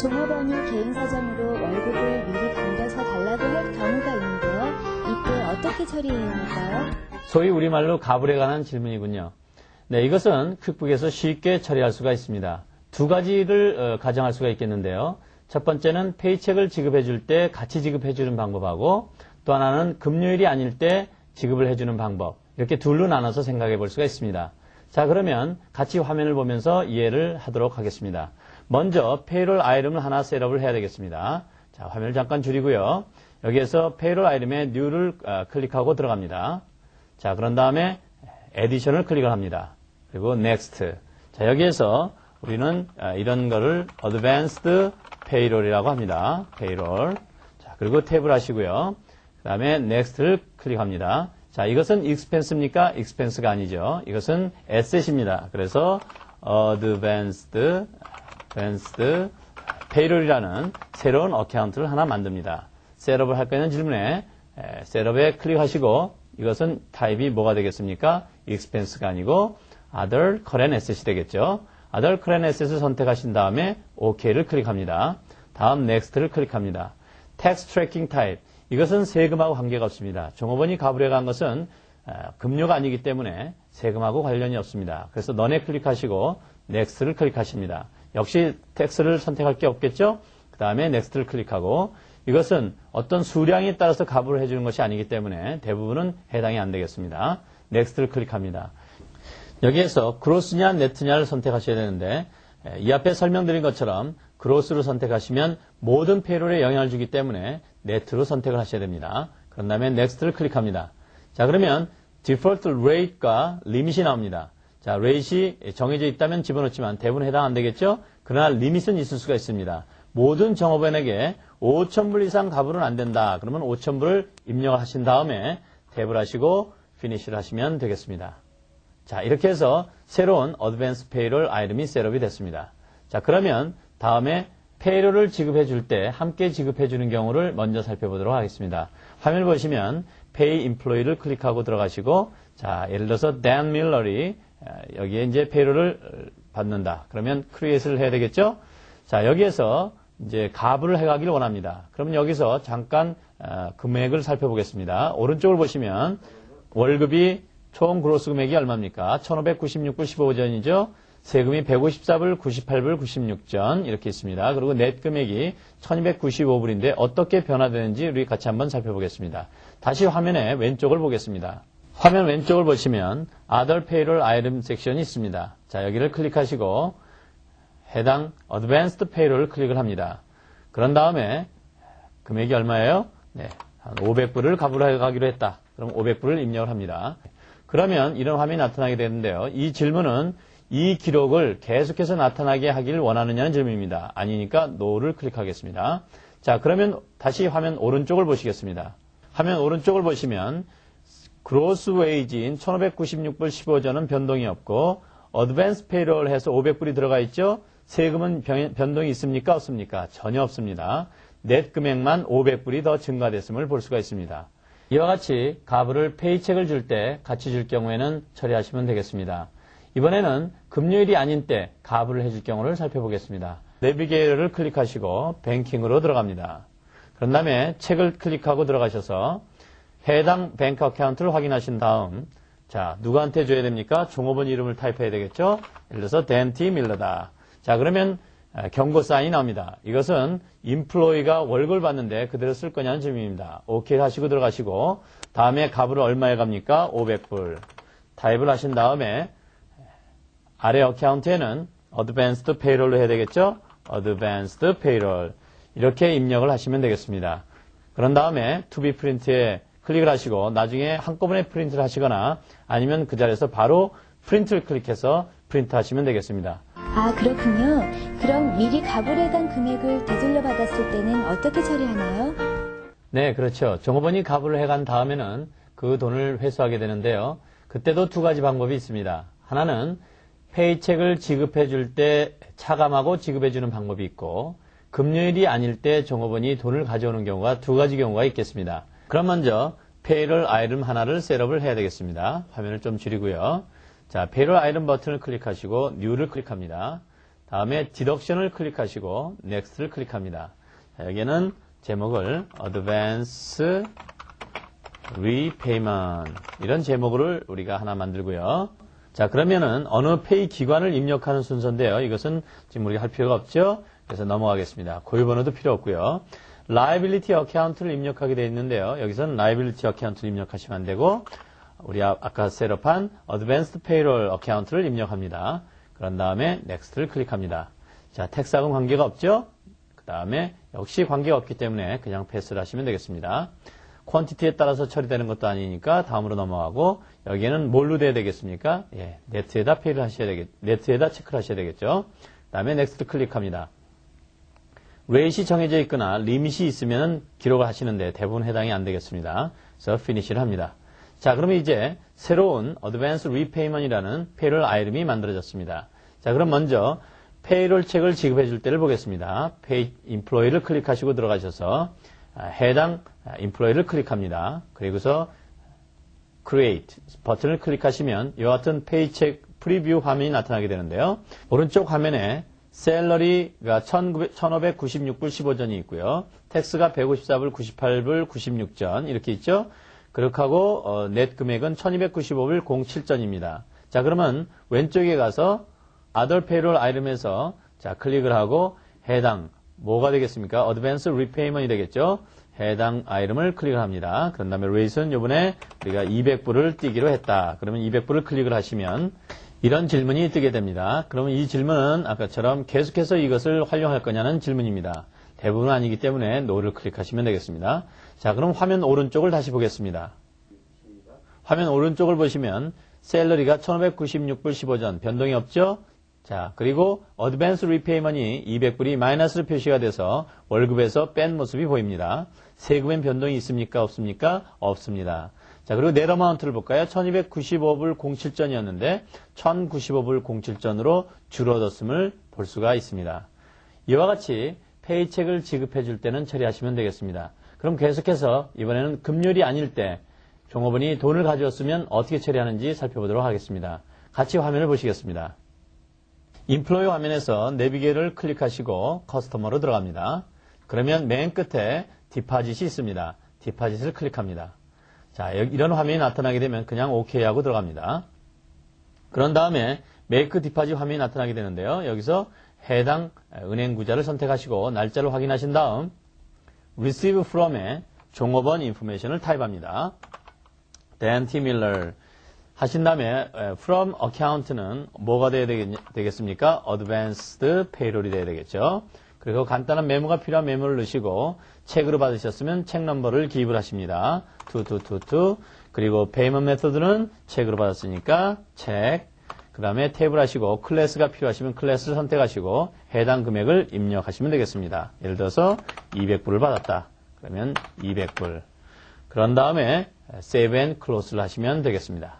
종업원이 개인 사정으로 월급을 미리 당겨서 달라고 할 경우가 있는데요. 이때 어떻게 처리해야 할까요? 소위 우리말로 가불에 관한 질문이군요. 네, 이것은 퀵북에서 쉽게 처리할 수가 있습니다. 두 가지를 어, 가정할 수가 있겠는데요. 첫 번째는 페이첵을 지급해 줄 때 같이 지급해 주는 방법하고 또 하나는 금요일이 아닐 때 지급을 해 주는 방법. 이렇게 둘로 나눠서 생각해 볼 수가 있습니다. 자, 그러면 같이 화면을 보면서 이해를 하도록 하겠습니다. 먼저 페이롤 아이템을 하나 셋업을 해야 되겠습니다. 자, 화면을 잠깐 줄이고요. 여기에서 페이롤 아이템에 뉴를 어, 클릭하고 들어갑니다. 자, 그런 다음에 에디션을 클릭을 합니다. 그리고 next. 자, 여기에서 우리는 아, 이런 거를 advanced payroll이라고 합니다. payroll. 자, 그리고 탭을 하시고요. 그 다음에 next를 클릭합니다. 자, 이것은 expense입니까? expense가 아니죠. 이것은 asset입니다. 그래서 advanced, advanced payroll이라는 새로운 어카운트를 하나 만듭니다. 셋업을 할 거는 질문에 셋업에 클릭하시고 이것은 타입이 뭐가 되겠습니까? expense가 아니고 other current asset이 되겠죠. other current asset을 선택하신 다음에 OK를 클릭합니다. 다음 next를 클릭합니다. tax tracking type. 이것은 세금하고 관계가 없습니다. 종업원이 가불해 간 것은 금료가 아니기 때문에 세금하고 관련이 없습니다. 그래서 넌에 클릭하시고 next를 클릭하십니다. 역시 텍스를 선택할 게 없겠죠? 그 다음에 next를 클릭하고 이것은 어떤 수량에 따라서 가불을 해주는 것이 아니기 때문에 대부분은 해당이 안 되겠습니다. 넥스트를 클릭합니다. 여기에서 그로스냐 네트냐를 선택하셔야 되는데 이 앞에 설명드린 것처럼 그로스를 선택하시면 모든 페이롤에 영향을 주기 때문에 네트로 선택을 하셔야 됩니다. 그런 다음에 넥스트를 클릭합니다. 자 그러면 디폴트 레이트과 리밋이 나옵니다. 자 레이트이 정해져 있다면 집어넣지만 대부분 해당 안 되겠죠? 그러나 리밋은 있을 수가 있습니다. 모든 정업원에게 5천불 이상 가불은 안 된다. 그러면 5천불을 입력하신 다음에 탭을 하시고 피니시를 하시면 되겠습니다. 자, 이렇게 해서 새로운 어드밴스 페이롤 아이템이 셋업이 됐습니다. 자, 그러면 다음에 페이롤을 지급해 줄 때 함께 지급해 주는 경우를 먼저 살펴보도록 하겠습니다. 화면을 보시면 페이 인플로이를 클릭하고 들어가시고 자, 예를 들어서 댄 밀러리 여기에 이제 페이롤을 받는다. 그러면 크리에이트를 해야 되겠죠? 자, 여기에서 이제 가불을 해가기를 원합니다. 그러면 여기서 잠깐 어, 금액을 살펴보겠습니다. 오른쪽을 보시면 월급이 총 그로스 금액이 얼마입니까? 1596불 15전이죠. 세금이 154불 98불 96전 이렇게 있습니다. 그리고 넷 금액이 1295불인데 어떻게 변화되는지 우리 같이 한번 살펴보겠습니다. 다시 화면의 왼쪽을 보겠습니다. 화면 왼쪽을 보시면 Other Payroll Item 섹션이 있습니다. 자 여기를 클릭하시고 해당 Advanced Payroll을 클릭을 합니다. 그런 다음에 금액이 얼마예요? 네, 한 500불을 가불하기로 했다. 그럼 500불을 입력을 합니다. 그러면 이런 화면이 나타나게 되는데요. 이 질문은 이 기록을 계속해서 나타나게 하기를 원하느냐는 질문입니다. 아니니까 No를 클릭하겠습니다. 자, 그러면 다시 화면 오른쪽을 보시겠습니다. 화면 오른쪽을 보시면 그로스 웨이지인 1596불 15전은 변동이 없고 어드밴스 페이롤 해서 500불이 들어가 있죠. 세금은 변동이 있습니까? 없습니까? 전혀 없습니다. 넷 금액만 500불이 더 증가됐음을 볼 수가 있습니다. 이와 같이 가불을 페이첵을 줄 때 같이 줄 경우에는 처리하시면 되겠습니다. 이번에는 금요일이 아닌 때 가불을 해줄 경우를 살펴보겠습니다. 내비게이터를 클릭하시고 뱅킹으로 들어갑니다. 그런 다음에 책을 클릭하고 들어가셔서 해당 뱅크 어카운트를 확인하신 다음 자 누구한테 줘야 됩니까? 종업원 이름을 타입해야 되겠죠? 예를 들어서 댄티 밀러다. 자, 그러면 아, 경고 사인이 나옵니다. 이것은 인플로이가 월급을 받는데 그대로 쓸 거냐는 질문입니다. 오케이 하시고 들어가시고 다음에 값을 얼마에 갑니까? 500불. 타입을 하신 다음에 아래 어카운트에는 어드밴스드 페이롤로 해야 되겠죠? 어드밴스드 페이롤. 이렇게 입력을 하시면 되겠습니다. 그런 다음에 투비 프린트에 클릭을 하시고 나중에 한꺼번에 프린트를 하시거나 아니면 그 자리에서 바로 프린트를 클릭해서 프린트 하시면 되겠습니다. 아, 그렇군요. 그럼 미리 가불에 간 금액을 되돌려 받았을 때는 어떻게 처리하나요? 네, 그렇죠. 종업원이 가불을 해간 다음에는 그 돈을 회수하게 되는데요. 그때도 두 가지 방법이 있습니다. 하나는 페이첵을 지급해 줄 때 차감하고 지급해 주는 방법이 있고 금요일이 아닐 때 종업원이 돈을 가져오는 경우가 두 가지 경우가 있겠습니다. 그럼 먼저 페이럴 아이템 하나를 셋업을 해야 되겠습니다. 화면을 좀 줄이고요. 자, 페이롤 아이템 버튼을 클릭하시고 뉴를 클릭합니다. 다음에 디덕션을 클릭하시고 넥스트를 클릭합니다. 자, 여기에는 제목을 Advance Repayment 이런 제목을 우리가 하나 만들고요. 자 그러면은 어느 페이 기관을 입력하는 순서인데요. 이것은 지금 우리가 할 필요가 없죠. 그래서 넘어가겠습니다. 고유번호도 필요 없고요. Liability account를 입력하게 되어 있는데요. 여기서는 liability account를 입력하시면 안 되고 우리 아- 아까 셋업한 advanced payroll account를 입력합니다. 그런 다음에 next를 클릭합니다. 자, 텍스하고는 관계가 없죠? 그 다음에 역시 관계가 없기 때문에 그냥 패스를 하시면 되겠습니다. 퀀티티에 따라서 처리되는 것도 아니니까 다음으로 넘어가고 여기에는 뭘로 돼야 되겠습니까? 예, 네트에다 페이를 하셔야 되겠, 네트에다 체크를 하셔야 되겠죠. 그 다음에 넥스트 클릭합니다. 레이시 정해져 있거나 리밋이 있으면 기록을 하시는데 대부분 해당이 안 되겠습니다. 그래서 피니시를 합니다. 자, 그러면 이제 새로운 Advanced Repayment이라는 페이롤 아이템이 만들어졌습니다. 자, 그럼 먼저 페이롤 책을 지급해 줄 때를 보겠습니다. 페이 인플로이를 클릭하시고 들어가셔서 아, 해당 인플로이를 클릭합니다. 그리고서 Create 버튼을 클릭하시면 이와 같은 페이책 프리뷰 화면이 나타나게 되는데요. 오른쪽 화면에 셀러리가 1596불 15전이 있고요. 텍스가 154불 98불 96전 이렇게 있죠. 그렇게 하고 어, 넷 금액은 1295불 07전입니다. 자 그러면 왼쪽에 가서 Other Payroll 아이템에서 자 클릭을 하고 해당 뭐가 되겠습니까? Advance Repayment이 되겠죠. 해당 아이템을 클릭을 합니다. 그런 다음에 rate는 요번에 우리가 200불을 띄기로 했다. 그러면 200불을 클릭을 하시면 이런 질문이 뜨게 됩니다. 그러면 이 질문은 아까처럼 계속해서 이것을 활용할 거냐는 질문입니다. 대부분 아니기 때문에 no를 클릭하시면 되겠습니다. 자, 그럼 화면 오른쪽을 다시 보겠습니다. 화면 오른쪽을 보시면 셀러리가 1596불 15전 변동이 없죠? 자, 그리고 어드밴스 리페이먼이 200불이 마이너스로 표시가 돼서 월급에서 뺀 모습이 보입니다. 세금엔 변동이 있습니까? 없습니까? 없습니다. 자, 그리고 넷 어마운트를 볼까요? 1295불 07전이었는데 1095불 07전으로 줄어들었음을 볼 수가 있습니다. 이와 같이 페이책을 지급해 줄 때는 처리하시면 되겠습니다. 그럼 계속해서 이번에는 금요일이 아닐 때 종업원이 돈을 가져왔으면 어떻게 처리하는지 살펴보도록 하겠습니다. 같이 화면을 보시겠습니다. 인플로이 화면에서 내비게이터를 클릭하시고 커스터머로 들어갑니다. 그러면 맨 끝에 디파짓이 있습니다. 디파짓을 클릭합니다. 자, 이런 화면이 나타나게 되면 그냥 OK 하고 들어갑니다. 그런 다음에 메이크 디파짓 화면이 나타나게 되는데요. 여기서 해당 은행 구자를 선택하시고 날짜를 확인하신 다음 receive from에 종업원 인포메이션을 타입합니다. Dan T. Miller 하신 다음에 from account는 뭐가 돼야 되겠, 습니까 advanced payroll이 돼야 되겠죠. 그리고 간단한 메모가 필요한 메모를 넣으시고 책으로 받으셨으면 책 넘버를 기입을 하십니다. 2222 그리고 payment method는 책으로 받았으니까 책. 그 다음에 탭을 하시고 클래스가 필요하시면 클래스를 선택하시고 해당 금액을 입력하시면 되겠습니다. 예를 들어서 200불을 받았다. 그러면 200불. 그런 다음에 save and close를 하시면 되겠습니다.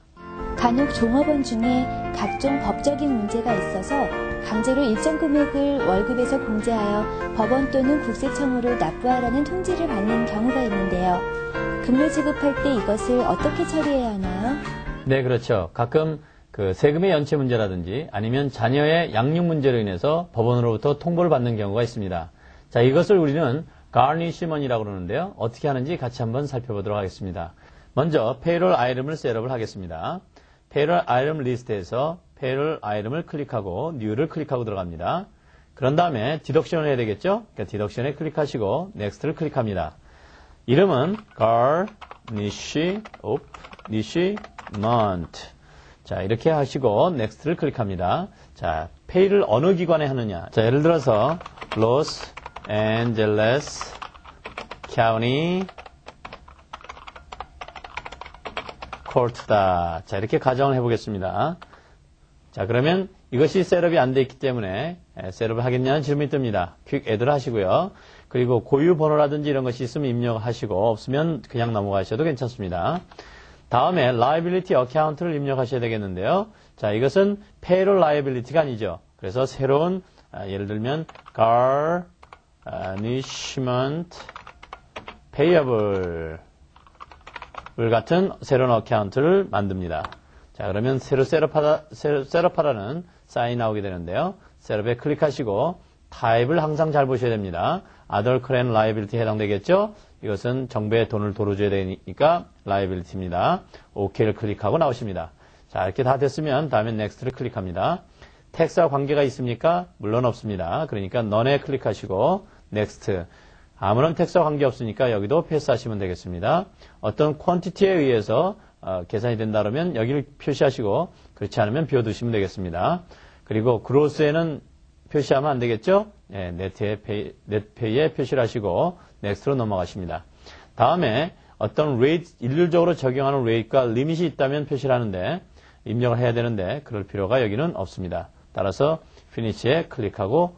간혹 종업원 중에 각종 법적인 문제가 있어서 강제로 일정 금액을 월급에서 공제하여 법원 또는 국세청으로 납부하라는 통지를 받는 경우가 있는데요. 급료 지급할 때 이것을 어떻게 처리해야 하나요? 네, 그렇죠. 가끔 그 세금의 연체 문제라든지 아니면 자녀의 양육 문제로 인해서 법원으로부터 통보를 받는 경우가 있습니다. 자, 이것을 우리는 garnishment이라고 그러는데요. 어떻게 하는지 같이 한번 살펴보도록 하겠습니다. 먼저 payroll 아이템을 셋업을 하겠습니다. payroll 아이템 리스트에서 payroll 아이템을 클릭하고 new를 클릭하고 들어갑니다. 그런 다음에 디덕션을 해야 되겠죠? 그러니까 디덕션에 클릭하시고 next를 클릭합니다. 이름은 garnish, op, nish, mont. 자, 이렇게 하시고 넥스트를 클릭합니다. 자, 페이를 어느 기관에 하느냐. 자, 예를 들어서 로스 앤젤레스 카운티 코트다. 자, 이렇게 가정을 해보겠습니다. 자, 그러면 이것이 셋업이 안 돼 있기 때문에 셋업을 하겠냐는 질문이 뜹니다. 퀵 애드를 하시고요. 그리고 고유 번호라든지 이런 것이 있으면 입력하시고 없으면 그냥 넘어가셔도 괜찮습니다. 다음에 liability account를 입력하셔야 되겠는데요. 자, 이것은 payroll liability가 아니죠. 그래서 새로운 아, 예를 들면 garnishment payable 같은 새로운 어카운트를 만듭니다. 자, 그러면 새로 셋업하다, 새로 셋업하라는 사인이 나오게 되는데요. 셋업에 클릭하시고 타입을 항상 잘 보셔야 됩니다. Other Current Liability 해당되겠죠? 이것은 정부에 돈을 도로줘야 되니까 liability입니다. OK를 클릭하고 나오십니다. 자, 이렇게 다 됐으면 다음에 Next를 클릭합니다. 텍스와 관계가 있습니까? 물론 없습니다. 그러니까 None에 클릭하시고 Next. 아무런 텍스와 관계 없으니까 여기도 패스하시면 되겠습니다. 어떤 퀀티티에 의해서 어, 계산이 된다 그러면 여기를 표시하시고 그렇지 않으면 비워두시면 되겠습니다. 그리고 그로스에는 표시하면 안 되겠죠? 네, 네트에 페이, 넷페이에 표시를 하시고 넥스트로 넘어가십니다. 다음에 어떤 레이트, 일률적으로 적용하는 레이트가 리밋이 있다면 표시를 하는데 입력을 해야 되는데 그럴 필요가 여기는 없습니다. 따라서 피니시에 클릭하고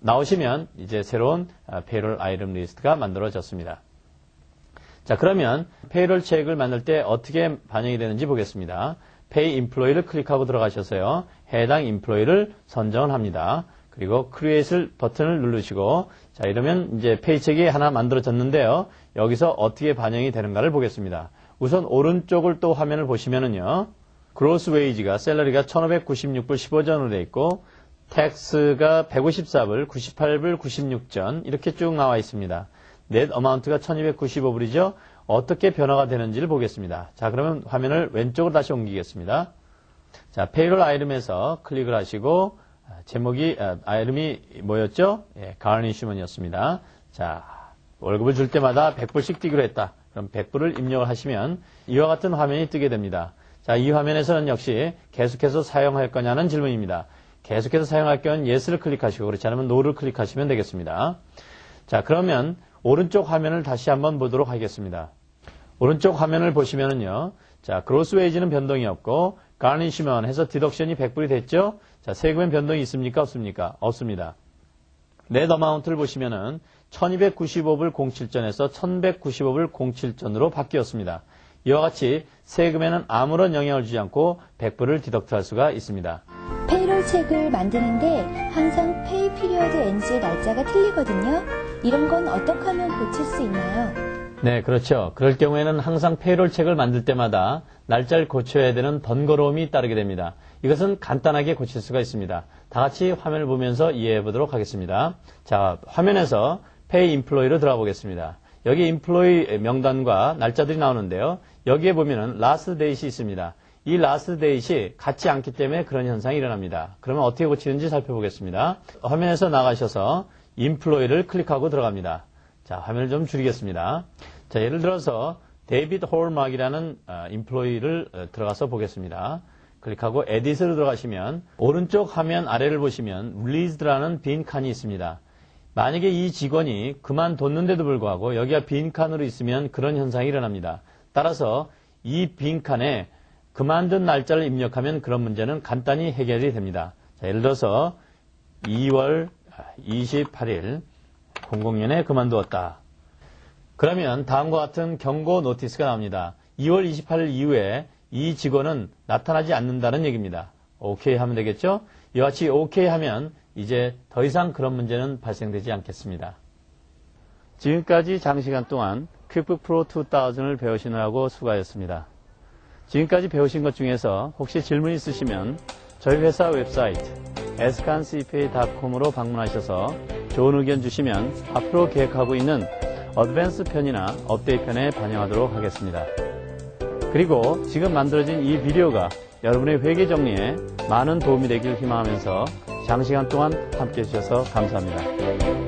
나오시면 이제 새로운 페이롤 아이템 리스트가 만들어졌습니다. 자, 그러면 페이롤 체크를 만들 때 어떻게 반영이 되는지 보겠습니다. 페이 인플로이를 클릭하고 들어가셔서요. 해당 인플로이를 선정을 합니다. 그리고 크리에이트 버튼을 누르시고 자, 이러면 이제 페이 책이 하나 만들어졌는데요. 여기서 어떻게 반영이 되는가를 보겠습니다. 우선 오른쪽을 또 화면을 보시면은요. 그로스 웨이지가 셀러리가 1596불 15전으로 되어 있고 텍스가 154불, 98불, 96전 이렇게 쭉 나와 있습니다. 넷 어마운트가 1295불이죠. 어떻게 변화가 되는지를 보겠습니다. 자, 그러면 화면을 왼쪽으로 다시 옮기겠습니다. 자, 페이롤 아이템에서 클릭을 하시고 제목이 아, 아이템이 뭐였죠? 예, 가니쉬먼이었습니다. 자, 월급을 줄 때마다 100불씩 뛰기로 했다. 그럼 100불을 입력을 하시면 이와 같은 화면이 뜨게 됩니다. 자, 이 화면에서는 역시 계속해서 사용할 거냐는 질문입니다. 계속해서 사용할 경우는 예스를 클릭하시고 그렇지 않으면 노를 클릭하시면 되겠습니다. 자, 그러면 오른쪽 화면을 다시 한번 보도록 하겠습니다. 오른쪽 화면을 보시면은요. 자, 그로스 웨이지는 변동이 없고 가니시먼 해서 디덕션이 100불이 됐죠? 자, 세금엔 변동이 있습니까? 없습니까? 없습니다. 넷 어마운트를 보시면은 1295불 07전에서 1195불 07전으로 바뀌었습니다. 이와 같이 세금에는 아무런 영향을 주지 않고 100불을 디덕트할 수가 있습니다. 페이롤 책을 만드는데 항상 페이 피리어드 NG의 날짜가 틀리거든요. 이런 건 어떻게 하면 고칠 수 있나요? 네, 그렇죠. 그럴 경우에는 항상 페이롤 책을 만들 때마다 날짜를 고쳐야 되는 번거로움이 따르게 됩니다. 이것은 간단하게 고칠 수가 있습니다. 다 같이 화면을 보면서 이해해 보도록 하겠습니다. 자, 화면에서 페이 인플로이로 들어가 보겠습니다. 여기 인플로이 명단과 날짜들이 나오는데요. 여기에 보면은 라스트 데이시 있습니다. 이 라스트 데이시 같지 않기 때문에 그런 현상이 일어납니다. 그러면 어떻게 고치는지 살펴보겠습니다. 화면에서 나가셔서 인플로이를 클릭하고 들어갑니다. 자, 화면을 좀 줄이겠습니다. 자, 예를 들어서 데이비드 홀막이라는 인플로이를 들어가서 보겠습니다. 클릭하고 에디트로 들어가시면 오른쪽 화면 아래를 보시면 released라는 빈 칸이 있습니다. 만약에 이 직원이 그만뒀는데도 불구하고 여기가 빈 칸으로 있으면 그런 현상이 일어납니다. 따라서 이 빈 칸에 그만둔 날짜를 입력하면 그런 문제는 간단히 해결이 됩니다. 자, 예를 들어서 2월 28일 00년에 그만두었다. 그러면 다음과 같은 경고 노티스가 나옵니다. 2월 28일 이후에 이 직원은 나타나지 않는다는 얘기입니다. 오케이 하면 되겠죠? 이와 같이 오케이 하면 이제 더 이상 그런 문제는 발생되지 않겠습니다. 지금까지 장시간 동안 퀵북 프로 2000을 배우시느라고 수고하셨습니다. 지금까지 배우신 것 중에서 혹시 질문 있으시면 저희 회사 웹사이트 scancpa.com으로 방문하셔서 좋은 의견 주시면 앞으로 계획하고 있는 어드밴스 편이나 업데이트 편에 반영하도록 하겠습니다. 그리고 지금 만들어진 이 비디오가 여러분의 회계 정리에 많은 도움이 되길 희망하면서 장시간 동안 함께 해주셔서 감사합니다.